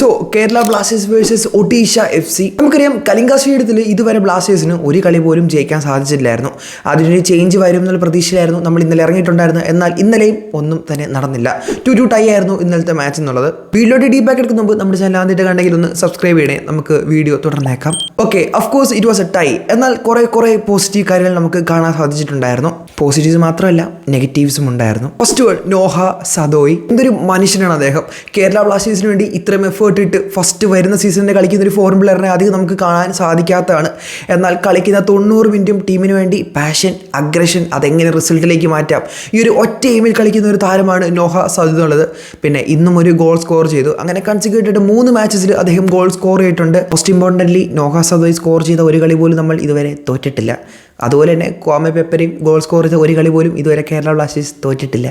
So Kerala Blasters versus Odisha F C നമുക്കറിയാം കലിംഗ സ്റ്റേഡിയത്തിൽ ഇതുവരെ ബ്ലാസ്റ്റേഴ്സിന് ഒരു കളി പോലും ജയിക്കാൻ സാധിച്ചിട്ടില്ലായിരുന്നു. അതിനൊരു ചേഞ്ച് വരും എന്നുള്ള പ്രതീക്ഷയിലായിരുന്നു നമ്മൾ ഇന്നലെ ഇറങ്ങിയിട്ടുണ്ടായിരുന്നത്. എന്നാൽ ഇന്നലെയും ഒന്നും തന്നെ നടന്നില്ല. ടു ടു ടൈ ആയിരുന്നു ഇന്നലത്തെ മാച്ച് എന്നുള്ളത്. വീഡിയോയുടെ ഡീപാക്ക് എടുക്കുന്ന മുമ്പ് നമ്മുടെ ചാനൽ ആദ്യമായിട്ട് കണ്ടെങ്കിൽ ഒന്ന് സബ്സ്ക്രൈബ് ചെയ്യണേ. നമുക്ക് video തുടർന്നേക്കാം. Okay course it was a tie എന്നാൽ കുറേ കുറേ പോസിറ്റീവ് കാര്യങ്ങൾ നമുക്ക് കാണാൻ സാധിച്ചിട്ടുണ്ടായിരുന്നു. പോസിറ്റീവ്സ് മാത്രമല്ല നെഗറ്റീവ്സും ഉണ്ടായിരുന്നു. First world Noah Sadaoui. എന്തൊരു മനുഷ്യനാണ് അദ്ദേഹം. കേരള ബ്ലാസ്റ്റേഴ്സിന് വേണ്ടി ഇത്രയും എഫേർട്ട് ഇട്ട് ഫസ്റ്റ് വരുന്ന സീസണിൽ കളിക്കുന്ന ഒരു ഫോറിൻ പ്ലെയറിനെ അധികം നമുക്ക് കാണാൻ സാധിക്കാത്തതാണ്. എന്നാൽ കളിക്കുന്ന തൊണ്ണൂറ് മിനിറ്റും ടീമിന് വേണ്ടി പാഷൻ അഗ്രഷൻ അതെങ്ങനെ റിസൾട്ടിലേക്ക് മാറ്റാം? ഈ ഒരു ഒറ്റ എയിമിൽ കളിക്കുന്ന ഒരു താരമാണ് നോഹ സദു എന്നുള്ളത്. പിന്നെ ഇന്നും ഒരു ഗോൾ സ്കോർ ചെയ്തു. അങ്ങനെ കൺസിക്യൂട്ടഡ് മൂന്ന് മാച്ചസിൽ അദ്ദേഹം ഗോൾ സ്കോർ ചെയ്തിട്ടുണ്ട്. Most importantly Noah Sadaoui score ചെയ്ത ഒരു കളി പോലും നമ്മൾ ഇതുവരെ തോറ്റിട്ടില്ല. അതുപോലെ തന്നെ കോമ പെപ്പരയും ഗോൾ സ്കോർ ചെയ്ത ഒരു കളി പോലും ഇതുവരെ കേരള ബ്ലാസ്റ്റേഴ്സ് തോറ്റിട്ടില്ല.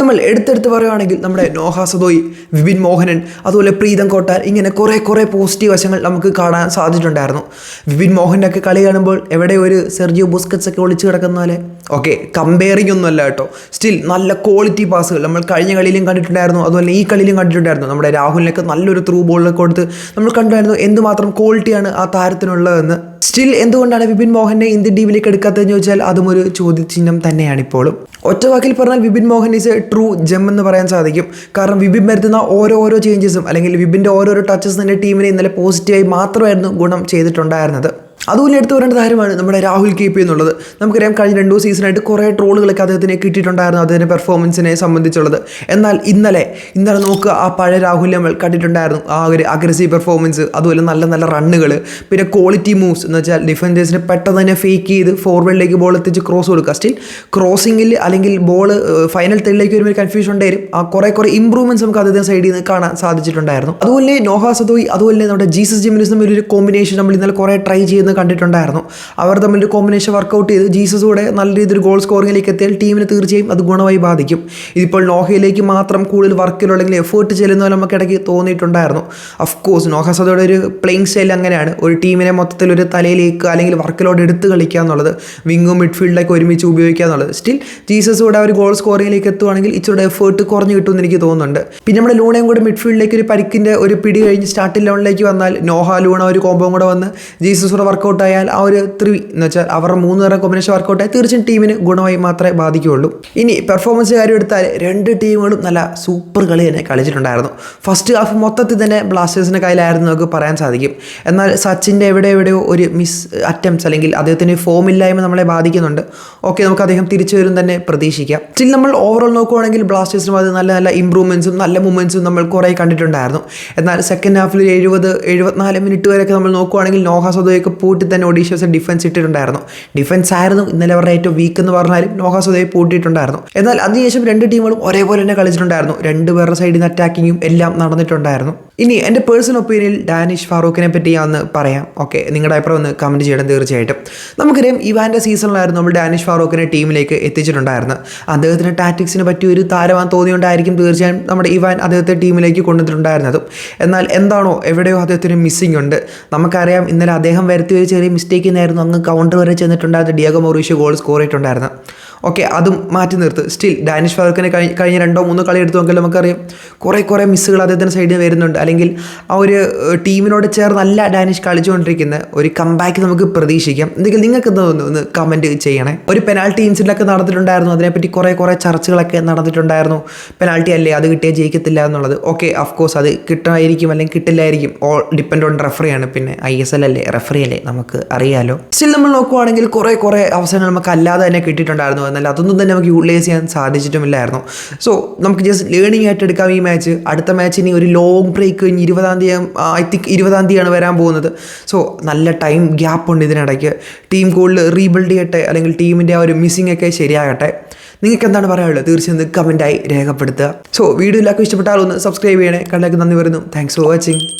നമ്മൾ എടുത്തെടുത്ത് പറയുകയാണെങ്കിൽ നമ്മുടെ നോഹ സദോയ് വിപിൻ മോഹനൻ അതുപോലെ പ്രീതം കോട്ടാർ ഇങ്ങനെ കുറേ കുറേ പോസിറ്റീവ് വശങ്ങൾ നമുക്ക് കാണാൻ സാധിച്ചിട്ടുണ്ടായിരുന്നു. വിപിൻ മോഹന്റെ ഒക്കെ കളി കാണുമ്പോൾ എവിടെ ഒരു സെർജിയോ ബുസ്കറ്റ്സ് ഒക്കെ ഒളിച്ചു കിടക്കുന്ന പോലെ. ഓക്കെ കമ്പയറിംഗ് ഒന്നുമല്ല കേട്ടോ. സ്റ്റിൽ നല്ല ക്വാളിറ്റി പാസുകൾ നമ്മൾ കഴിഞ്ഞ കളിയിലും കണ്ടിട്ടുണ്ടായിരുന്നു. അതുപോലെ ഈ കളിയിലും കണ്ടിട്ടുണ്ടായിരുന്നു. നമ്മുടെ രാഹുലിനൊക്കെ നല്ലൊരു ത്രൂ ബോളിലൊക്കെ കൊടുത്ത് നമ്മൾ കണ്ടായിരുന്നു എന്തുമാത്രം ക്വാളിറ്റിയാണ് ആ താരത്തിനുള്ളതെന്ന്. സ്റ്റിൽ എന്തുകൊണ്ടാണ് വിപിൻ മോഹനെ ഇന്ത്യൻ ടീമിലേക്ക് എടുക്കാത്തതെന്ന് ചോദിച്ചാൽ അതും ഒരു ചോദ്യചിഹ്നം തന്നെയാണ് ഇപ്പോഴും ഒറ്റ വാക്കിൽ പറഞ്ഞാൽ Vipin Mohan is a true gem എന്ന് പറയാൻ സാധിക്കും. കാരണം വിപിൻ വരുത്തുന്ന ഓരോ ഓരോ ചേഞ്ചസും അല്ലെങ്കിൽ വിപിന്റെ ഓരോരോ ടച്ചസ് തന്നെ ടീമിനെ ഇന്നലെ പോസിറ്റീവായി മാത്രമായിരുന്നു ഗുണം ചെയ്തിട്ടുണ്ടായിരുന്നത്. അതുപോലെ എടുത്തു വരേണ്ട കാര്യമാണ് നമ്മുടെ രാഹുൽ കെ പി എന്നുള്ളത് നമുക്കറിയാം കഴിഞ്ഞ രണ്ടു സീസണായിട്ട് കുറേ ട്രോളുകളൊക്കെ അദ്ദേഹത്തിന് കിട്ടിയിട്ടുണ്ടായിരുന്നു അദ്ദേഹത്തിന്റെ പെർഫോമൻസിനെ സംബന്ധിച്ചുള്ളത്. എന്നാൽ ഇന്നലെ ഇന്നലെ നോക്കുക ആ പഴയ രാഹുൽ നമ്മൾ കണ്ടിട്ടുണ്ടായിരുന്നു. ആ ഒരു അഗ്രസീവ് പെർഫോമൻസ് അതുപോലെ നല്ല നല്ല റണ്ണുകൾ പിന്നെ ക്വാളിറ്റി മൂവ്സ് എന്ന് വെച്ചാൽ ഡിഫൻഡേഴ്സിനെ പെട്ടെന്ന് തന്നെ ഫേക്ക് ചെയ്ത് ഫോർവേഡിലേക്ക് ബോൾ എത്തിച്ച് ക്രോസ് കൊടുക്കുക. സ്റ്റിൽ ക്രോസിങ്ങിൽ അല്ലെങ്കിൽ ബോൾ ഫൈനൽ തെളിലേക്ക് വരുമ്പോൾ കൺഫ്യൂഷൻ ഉണ്ടായിരുന്നു ആ കുറേ കുറേ ഇമ്പ്രൂവ്മെന്റ്സ് നമുക്ക് അദ്ദേഹത്തിന് സൈഡിൽ നിന്ന് കാണാൻ സാധിച്ചിട്ടുണ്ടായിരുന്നു. അതുപോലെ നോഹ അതുപോലെ നമ്മുടെ ജീസസ് ജിമിനിസ് തമ്മിൽ ഒരു കോമ്പിനേഷൻ നമ്മൾ ഇന്നലെ കുറേ ട്രൈ ചെയ്യുന്നത് കണ്ടിട്ടുണ്ടായിരുന്നു. അവർ തമ്മിൽ കോമ്പിനേഷൻ വർക്കൗട്ട് ചെയ്ത് ജീസസ് കൂടെ നല്ല രീതിയിൽ ഗോൾ സ്കോറിങ്ങിലേക്ക് എത്തിയാൽ ടീമിന് തീർച്ചയായും അത് ഗുണമായി ബാധിക്കും. ഇതിപ്പോൾ നോഹയിലേക്ക് മാത്രം കൂടുതൽ വർക്കിലോ അല്ലെങ്കിൽ എഫേർട്ട് ചെല്ലുന്ന പോലെ നമുക്ക് ഇടയ്ക്ക് തോന്നിയിട്ടുണ്ടായിരുന്നു. അഫ്കോഴ്സ് നോഹ സദോയുടെ ഒരു പ്ലേയിങ് സ്റ്റൈൽ അങ്ങനെയാണ്. ഒരു ടീമിനെ മൊത്തത്തിൽ ഒരു തലയിലേക്ക് അല്ലെങ്കിൽ വർക്കിലോട് എടുത്ത് കളിക്കുക എന്നുള്ളത് വിങ്ങും മിഡ്ഫീൽഡൊക്കെ ഒരുമിച്ച് ഉപയോഗിക്കുക എന്നുള്ളത്. സ്റ്റിൽ ജീസസ് കൂടെ ഒരു ഗോൾ സ്കോറിങ്ങിലേക്ക് എത്തുവാണെങ്കിൽ ഇച്ചിരി എഫേർട്ട് കുറഞ്ഞു കിട്ടുമെന്ന് എനിക്ക് തോന്നുന്നുണ്ട്. പിന്നെ നമ്മുടെ ലൂണയും കൂടെ മിഡ്ഫീൽഡിലേക്ക് ഒരു പരിക്കിന്റെ ഒരു പിടി കഴിഞ്ഞ് സ്റ്റാർട്ടിംഗ് ലെവലിലേക്ക് വന്നാൽ നോഹ ലൂണ ഒരു കോമ്പോ കൂടെ വന്ന് ജീസസ് കൂടെ വർക്കൗട്ട് ആയാൽ ആ ഒരു ത്രി എന്ന് വെച്ചാൽ അവരുടെ മൂന്ന് പേരുടെ കോമ്പിനേഷൻ വർക്കൗട്ട് ആയി തീർച്ചയായും ടീമിന് ഗുണമായി മാത്രമേ ബാധിക്കുകയുള്ളൂ. ഇനി പെർഫോമൻസ് കാര്യം എടുത്താൽ രണ്ട് ടീമുകളും നല്ല സൂപ്പർ കളി തന്നെ കളിച്ചിട്ടുണ്ടായിരുന്നു. ഫസ്റ്റ് ഹാഫ് മൊത്തത്തിൽ തന്നെ ബ്ലാസ്റ്റേഴ്സിന്റെ കയ്യിലായിരുന്നു നമുക്ക് പറയാൻ സാധിക്കും. എന്നാൽ സച്ചിന്റെ എവിടെ എവിടെയോ ഒരു മിസ് അറ്റംപ്റ്റ്സ് അല്ലെങ്കിൽ അദ്ദേഹത്തിന് ഫോം ഇല്ലായ്മ നമ്മളെ ബാധിക്കുന്നുണ്ട്. ഓക്കെ നമുക്ക് അദ്ദേഹം തിരിച്ചു വരും തന്നെ പ്രതീക്ഷിക്കാം. സ്റ്റിൽ നമ്മൾ ഓവറോൾ നോക്കുവാണെങ്കിൽ ബ്ലാസ്റ്റേഴ്സിനും അത് നല്ല നല്ല ഇമ്പ്രൂവ്മെന്റ്സും നല്ല മൂവ്മെന്റ്സും നമ്മൾ കുറേ കണ്ടിട്ടുണ്ടായിരുന്നു. എന്നാൽ സെക്കൻഡ് ഹാഫിൽ എഴുപത് എഴുപത്തിനാല് മിനിറ്റ് വരെയൊക്കെ നമ്മൾ നോക്കുവാണെങ്കിൽ നോഹ സദോയൊക്കെ പൂട്ടി തന്നെ ഒഡീഷ്യസ് ഡിഫൻസ് ഇട്ടിട്ടുണ്ടായിരുന്നു. ഡിഫൻസ് ആയിരുന്നു ഇന്നലെ അവരുടെ ഏറ്റവും വീക്ക് എന്ന് പറഞ്ഞാലും നോഹാസ് ഉദയ് പൂട്ടിയിട്ടുണ്ടായിരുന്നു. എന്നാൽ അതിനുശേഷം രണ്ട് ടീമുകളും ഒരേപോലെ തന്നെ കളിച്ചിട്ടുണ്ടായിരുന്നു. രണ്ട് പേരുടെ സൈഡിൽ നിന്ന് അറ്റാക്കിങ്ങും എല്ലാം നടന്നിട്ടുണ്ടായിരുന്നു. ഇനി എന്റെ പേഴ്സണൽ ഒപ്പീനിയനിൽ ഡാനിഷ് ഫാറൂഖിനെ പറ്റി ഞാൻ ഒന്ന് പറയാം. ഓക്കെ നിങ്ങളുടെ അഭിപ്രായം ഒന്ന് കമന്റ് ചെയ്യണം തീർച്ചയായിട്ടും. നമുക്കറിയാം ഇവാന്റെ സീസണിലായിരുന്നു നമ്മൾ ഡാനിഷ് ഫാറൂഖിനെ ടീമിലേക്ക് എത്തിച്ചിട്ടുണ്ടായിരുന്നത്. അദ്ദേഹത്തിന് ടാറ്റിക്സിന് പറ്റിയ ഒരു താരമാൻ തോന്നിയുണ്ടായിരിക്കും തീർച്ചയായും നമ്മുടെ ഇവാൻ അദ്ദേഹത്തെ ടീമിലേക്ക് കൊണ്ടുവന്നിട്ടുണ്ടായിരുന്നതും. എന്നാൽ എന്താണോ എവിടെയോ അദ്ദേഹത്തിന് മിസ്സിംഗ് ഉണ്ട്. നമുക്കറിയാം ഇന്നലെ അദ്ദേഹം വരുത്തിയ ഒരു ചെറിയ മിസ്റ്റേക്കിൽ നിന്നായിരുന്നു അങ്ങ് കൗണ്ടർ വരെ ചെന്നിട്ടുണ്ടായിരുന്ന ഡിയാഗോ മൊറീഷ്യോ ഗോൾ സ്കോർ ചെയ്തിട്ടുണ്ടായിരുന്നത് ഓക്കെ അതും മാറ്റി നിർത്ത്. സ്റ്റിൽ ഡാനിഷ് ഫാറൂഖിനെ കഴിഞ്ഞ രണ്ടോ മൂന്നോ കളി എടുത്തു നോക്കിയാൽ നമുക്കറിയാം. കുറേ കുറേ മിസ്സുകൾ അദ്ദേഹത്തിന്റെ സൈഡിൽ വരുന്നുണ്ട്. അല്ലെങ്കിൽ ആ ഒരു ടീമിനോട് ചേർന്നല്ല ഡാനിഷ് കളിച്ചുകൊണ്ടിരിക്കുന്ന. ഒരു കമ്പാക്ക് നമുക്ക് പ്രതീക്ഷിക്കാം. എന്തെങ്കിലും നിങ്ങൾക്ക് എന്താ തോന്നുന്നു ഒന്ന് കമന്റ് ചെയ്യണേ. ഒരു പെനാൾട്ടി ഇൻസിഡന്റൊക്കെ നടന്നിട്ടുണ്ടായിരുന്നു. അതിനെപ്പറ്റി കുറേ കുറേ ചർച്ചകളൊക്കെ നടന്നിട്ടുണ്ടായിരുന്നു. പെനാൾട്ടി അല്ലേ? അത് കിട്ടിയാൽ ജയിക്കത്തില്ല എന്നുള്ളത്. ഓക്കെ കോഴ്സ് അത് കിട്ടായിരിക്കും അല്ലെങ്കിൽ കിട്ടില്ലായിരിക്കും. ഓൾ ഡിപ്പെൻഡ് ഓൺ റെഫറിയാണ് പിന്നെ ഐ എസ് എൽ അല്ലേ? റെഫറി അല്ലേ? നമുക്ക് അറിയാലോ. സ്റ്റിൽ നമ്മൾ നോക്കുവാണെങ്കിൽ കുറേ കുറേ അവസരങ്ങൾ നമുക്ക് അല്ലാതെ തന്നെ കിട്ടിയിട്ടുണ്ടായിരുന്നു. എന്നാൽ അതൊന്നും തന്നെ നമുക്ക് യൂട്ടിലൈസ് ചെയ്യാൻ സാധിച്ചിട്ടുമില്ലായിരുന്നു. സോ നമുക്ക് ജസ്റ്റ് ലേണിംഗ് ആയിട്ട് എടുക്കാം ഈ മാച്ച് അടുത്ത മാച്ച് ഇനി ഒരു ലോങ് ബ്രേക്ക് കഴിഞ്ഞ് ഇരുപതാം തീയതി ഐ തിങ്ക് ഇരുപതാം തീയതിയാണ് വരാൻ പോകുന്നത്. സോ നല്ല ടൈം ഗ്യാപ്പ് ഉണ്ട് ഇതിനിടയ്ക്ക്. ടീം കൂടുതൽ റീബിൽഡ് ചെയ്യട്ടെ അല്ലെങ്കിൽ ടീമിന്റെ ആ ഒരു മിസ്സിംഗ് ഒക്കെ ശരിയാകട്ടെ. നിങ്ങൾക്ക് എന്താണ് പറയാനുള്ളത്? തീർച്ചയായും കമന്റായി രേഖപ്പെടുത്തുക. സോ വീഡിയോ എല്ലാവർക്കും ഇഷ്ടപ്പെട്ടാൽ ഒന്ന് സബ്സ്ക്രൈബ് ചെയ്യണേ. കണ്ടേക്ക് നന്ദി വരുന്നു താങ്ക്സ് ഫോർ വാച്ചിങ്